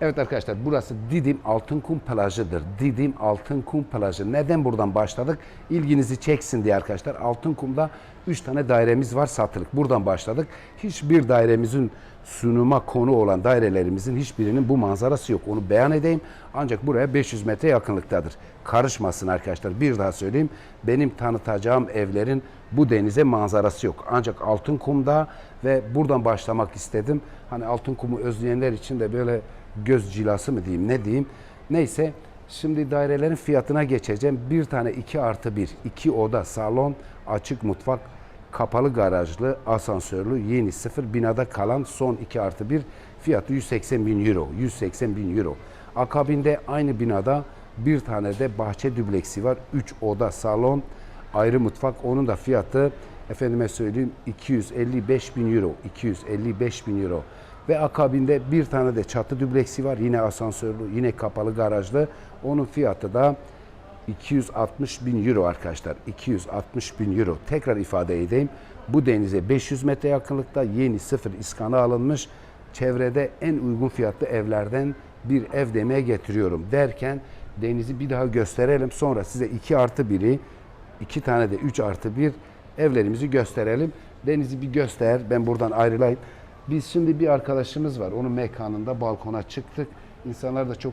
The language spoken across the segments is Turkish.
Evet arkadaşlar burası Didim Altınkum plajıdır. Didim Altınkum plajı. Neden buradan başladık? İlginizi çeksin diye arkadaşlar. Altınkum'da 3 tane dairemiz var satılık. Buradan başladık. Hiçbir dairemizin sunuma konu olan dairelerimizin hiçbirinin bu manzarası yok. Onu beyan edeyim. Ancak buraya 500 metre yakınlıktadır. Karışmasın arkadaşlar. Bir daha söyleyeyim. Benim tanıtacağım evlerin bu denize manzarası yok. Ancak Altınkum'da ve buradan başlamak istedim. Hani Altınkum'u özleyenler için de böyle göz cilası mı diyeyim ne diyeyim. Neyse şimdi dairelerin fiyatına geçeceğim. Bir tane 2 artı 1, 2 oda, salon, açık mutfak, kapalı garajlı, asansörlü, yeni sıfır binada kalan son 2 artı 1 fiyatı 180 bin euro. 180 bin euro. Akabinde aynı binada bir tane de bahçe dübleksi var. 3 oda, salon, ayrı mutfak. Onun da fiyatı efendime söyleyeyim 255 bin euro. 255 bin euro. Ve akabinde bir tane de çatı dübleksi var. Yine asansörlü, yine kapalı garajlı. Onun fiyatı da 260 bin euro arkadaşlar. 260 bin euro. Tekrar ifade edeyim. Bu denize 500 metre yakınlıkta yeni sıfır iskana alınmış. Çevrede en uygun fiyatlı evlerden bir ev demeye getiriyorum derken denizi bir daha gösterelim. Sonra size 2 artı 1'i, 2 tane de 3 artı 1 evlerimizi gösterelim. Denizi bir göster. Ben buradan ayrılayım. Biz şimdi bir arkadaşımız var. Onun mekanında balkona çıktık. İnsanlar da çok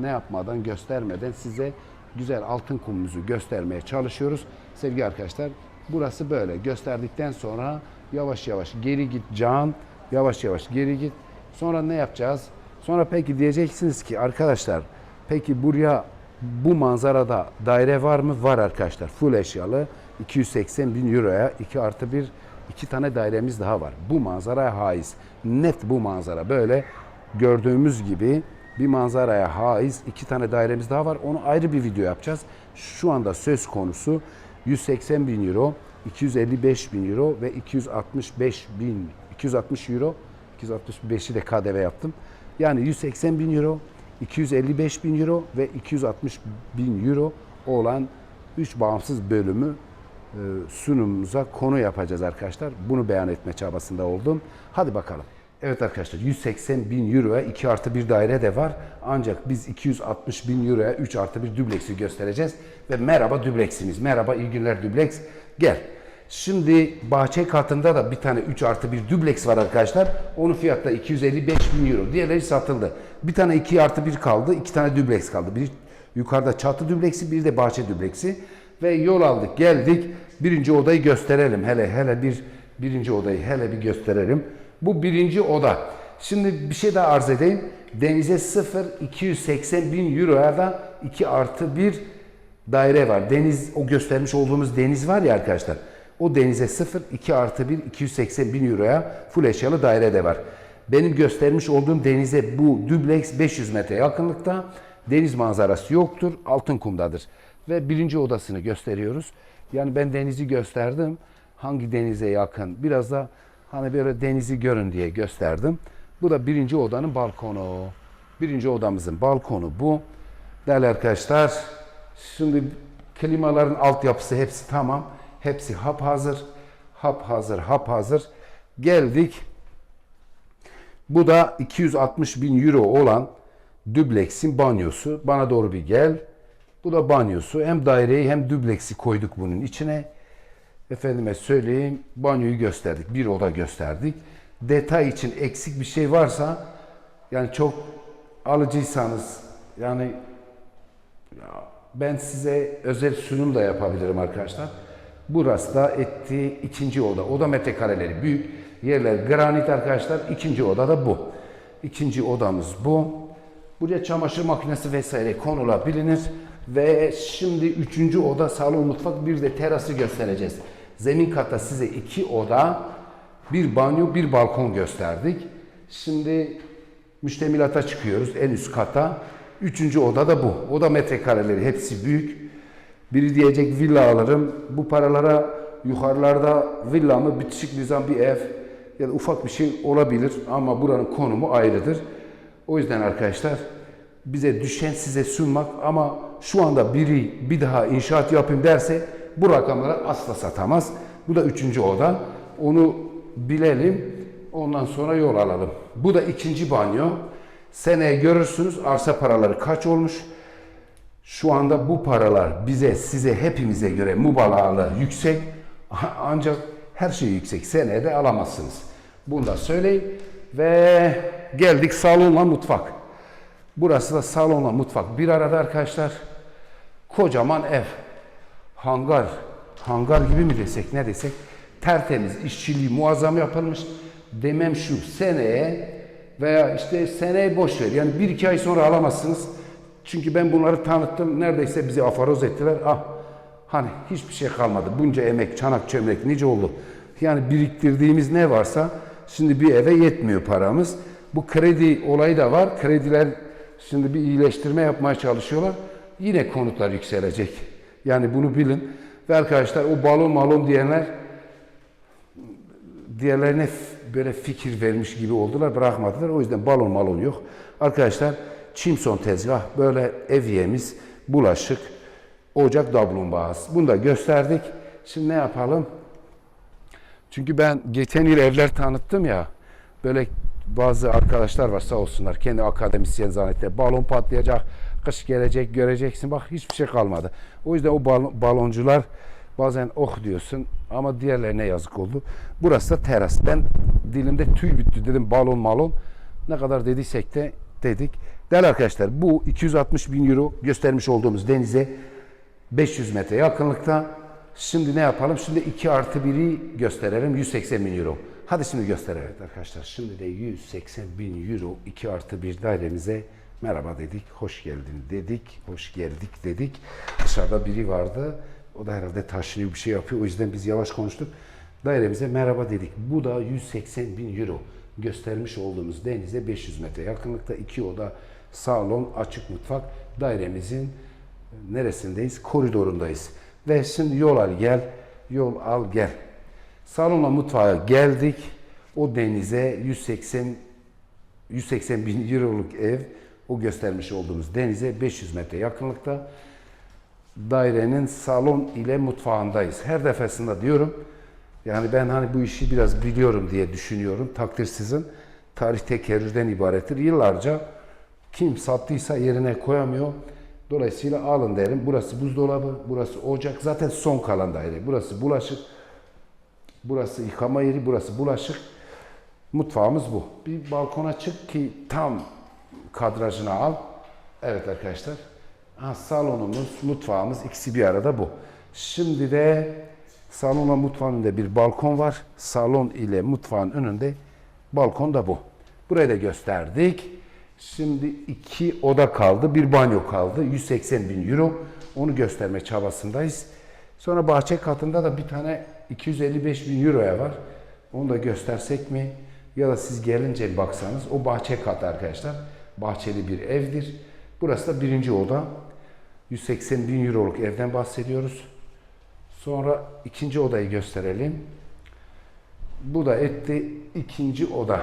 ne yapmadan, göstermeden size güzel altın kumumuzu göstermeye çalışıyoruz. Sevgili arkadaşlar, burası böyle. Gösterdikten sonra yavaş yavaş geri git Can. Yavaş yavaş geri git. Sonra ne yapacağız? Sonra peki diyeceksiniz ki arkadaşlar, peki buraya bu manzarada daire var mı? Var arkadaşlar. Full eşyalı. 280 bin euroya 2 artı 1 iki tane dairemiz daha var. Bu manzaraya haiz. Net bu manzara. Böyle gördüğümüz gibi bir manzaraya haiz iki tane dairemiz daha var. Onu ayrı bir video yapacağız. Şu anda söz konusu 180 bin euro, 255 bin euro ve 265 bin 260 euro 265'i de KDV yaptım. Yani 180 bin euro, 255 bin euro ve 260 bin euro olan 3 bağımsız bölümü sunumumuza konu yapacağız arkadaşlar. Bunu beyan etme çabasında oldum. Hadi bakalım. Evet arkadaşlar 180 bin euroya 2 artı 1 daire de var. Ancak biz 260 bin euroya 3 artı 1 dübleksi göstereceğiz. Ve merhaba dübleksiniz. Merhaba iyi günler dübleks. Gel. Şimdi bahçe katında da bir tane 3 artı 1 dübleks var arkadaşlar. Onun fiyatı da 255 bin euro. Diğerleri satıldı. Bir tane 2 artı 1 kaldı. iki tane dübleks kaldı. Bir yukarıda çatı dübleksi, bir de bahçe dübleksi. Ve yol aldık, geldik. Birinci odayı gösterelim. Hele hele bir birinci odayı hele bir gösterelim. Bu birinci oda. Şimdi bir şey daha arz edeyim. Denize 0 280 bin euroya da 2 artı 1 daire var. Deniz o göstermiş olduğumuz deniz var ya arkadaşlar. O denize 0 2 artı 1 280 bin euroya full eşyalı daire de var. Benim göstermiş olduğum denize bu dübleks 500 metre yakınlıkta. Deniz manzarası yoktur. Altın kumdadır. Ve birinci odasını gösteriyoruz. Yani ben denizi gösterdim. Hangi denize yakın? Biraz da hani böyle denizi görün diye gösterdim. Bu da birinci odanın balkonu. Birinci odamızın balkonu bu. Değerli arkadaşlar, şimdi klimaların altyapısı hepsi tamam. Hepsi hap hazır. Hap hazır, hap hazır. Geldik. Bu da 260 bin euro olan dübleksin banyosu. Bana doğru bir gel. Bu da banyosu. Hem daireyi hem dübleksi koyduk bunun içine. Efendime söyleyeyim banyoyu gösterdik. Bir oda gösterdik. Detay için eksik bir şey varsa yani çok alıcıysanız yani ya ben size özel sunum da yapabilirim arkadaşlar. Burası da etti ikinci oda. Oda metrekareleri büyük. Yerler granit arkadaşlar. İkinci oda da bu. İkinci odamız bu. Buraya çamaşır makinesi vesaire konulabilir. Ve şimdi üçüncü oda salon mutfak bir de terası göstereceğiz. Zemin katta size iki oda, bir banyo, bir balkon gösterdik. Şimdi müştemilata çıkıyoruz en üst kata. Üçüncü oda da bu. Oda metrekareleri hepsi büyük. Biri diyecek villa alırım. Bu paralara yukarılarda villa mı bitişik nizam bir ev ya da ufak bir şey olabilir ama buranın konumu ayrıdır. O yüzden arkadaşlar bize düşen size sunmak ama şu anda biri bir daha inşaat yapayım derse bu rakamlara asla satamaz. Bu da üçüncü oda. Onu bilelim. Ondan sonra yol alalım. Bu da ikinci banyo. Seneye görürsünüz arsa paraları kaç olmuş. Şu anda bu paralar bize, size, hepimize göre mübalağalı yüksek. Ancak her şey yüksek. Seneye de alamazsınız. Bunu da söyleyeyim. Ve geldik salonla mutfak. Burası da salonla mutfak. Bir arada arkadaşlar kocaman ev. Hangar. Hangar gibi mi desek ne desek. Tertemiz, işçiliği muazzam yapılmış. Demem şu seneye veya işte seneye boş ver. Yani bir iki ay sonra alamazsınız. Çünkü ben bunları tanıttım. Neredeyse bizi afaroz ettiler. Ah hani hiçbir şey kalmadı. Bunca emek, çanak çömlek nice oldu. Yani biriktirdiğimiz ne varsa şimdi bir eve yetmiyor paramız. Bu kredi olayı da var. Krediler şimdi bir iyileştirme yapmaya çalışıyorlar. Yine konutlar yükselecek. Yani bunu bilin. Ve arkadaşlar o balon malon diyenler diğerlerine böyle fikir vermiş gibi oldular, bırakmadılar. O yüzden balon malon yok. Arkadaşlar çimson tezgah, böyle evyemiz, bulaşık, ocak dablumbağası. Bunu da gösterdik. Şimdi ne yapalım? Çünkü ben geçen yıl evler tanıttım ya. Böyle bazı arkadaşlar var sağ olsunlar. Kendi akademisyen zannettiler. Balon patlayacak, kış gelecek, göreceksin. Bak hiçbir şey kalmadı. O yüzden o bal- baloncular bazen oh diyorsun ama diğerlerine yazık oldu. Burası da teras. Ben dilimde tüy bitti dedim balon malon. Ne kadar dediysek de dedik. Değerli arkadaşlar bu 260 bin euro göstermiş olduğumuz denize 500 metre yakınlıkta. Şimdi ne yapalım? Şimdi 2 artı 1'i gösterelim. 180 bin euro. Hadi şimdi gösterelim arkadaşlar. Şimdi de 180 bin euro 2 artı 1 dairemize merhaba dedik. Hoş geldin dedik. Hoş geldik dedik. Dışarıda biri vardı. O da herhalde taşınıyor bir şey yapıyor. O yüzden biz yavaş konuştuk. Dairemize merhaba dedik. Bu da 180 bin euro. Göstermiş olduğumuz denize 500 metre yakınlıkta. iki oda, salon, açık mutfak. Dairemizin neresindeyiz? Koridorundayız. Ve şimdi yol al gel, yol al gel. Salonla mutfağa geldik. O denize 180 180 bin euroluk ev, o göstermiş olduğumuz denize 500 metre yakınlıkta. Dairenin salon ile mutfağındayız. Her defasında diyorum, yani ben hani bu işi biraz biliyorum diye düşünüyorum. Takdir sizin. Tarih tekerrürden ibarettir. Yıllarca kim sattıysa yerine koyamıyor. Dolayısıyla alın derim. Burası buzdolabı, burası ocak. Zaten son kalan daire. Burası bulaşık, burası yıkama yeri, burası bulaşık. Mutfağımız bu. Bir balkona çık ki tam kadrajını al. Evet arkadaşlar. Ha, salonumuz, mutfağımız ikisi bir arada bu. Şimdi de salonla mutfağın bir balkon var. Salon ile mutfağın önünde balkon da bu. Burayı da gösterdik. Şimdi iki oda kaldı, bir banyo kaldı. 180 bin euro. Onu gösterme çabasındayız. Sonra bahçe katında da bir tane 255 bin euroya var. Onu da göstersek mi? Ya da siz gelince baksanız o bahçe katı arkadaşlar. Bahçeli bir evdir. Burası da birinci oda. 180 bin euroluk evden bahsediyoruz. Sonra ikinci odayı gösterelim. Bu da etti ikinci oda.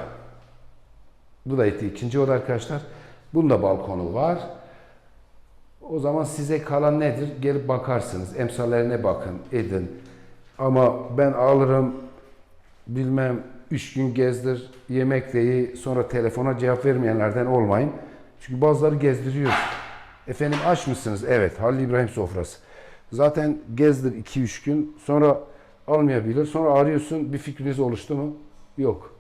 Bu da etti ikinci oda arkadaşlar. Bunda balkonu var. O zaman size kalan nedir? Gelip bakarsınız. Emsallerine bakın, edin. Ama ben alırım, bilmem üç gün gezdir, yemek deyi, sonra telefona cevap vermeyenlerden olmayın. Çünkü bazıları gezdiriyor. Efendim aç mısınız? Evet, Halil İbrahim sofrası. Zaten gezdir 2-3 gün, sonra almayabilir. Sonra arıyorsun, bir fikriniz oluştu mu? Yok.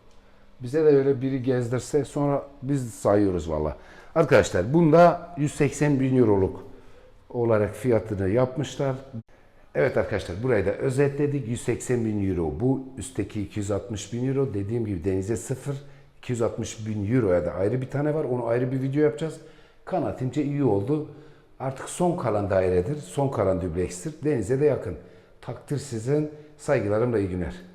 Bize de öyle biri gezdirse sonra biz sayıyoruz valla. Arkadaşlar bunda 180 bin euroluk olarak fiyatını yapmışlar. Evet arkadaşlar burayı da özetledik. 180 bin euro bu. Üstteki 260 bin euro. Dediğim gibi denize sıfır. 260 bin euroya da ayrı bir tane var. Onu ayrı bir video yapacağız. Kanaatimce iyi oldu. Artık son kalan dairedir. Son kalan düblekstir. Denize de yakın. Takdir sizin. Saygılarımla iyi günler.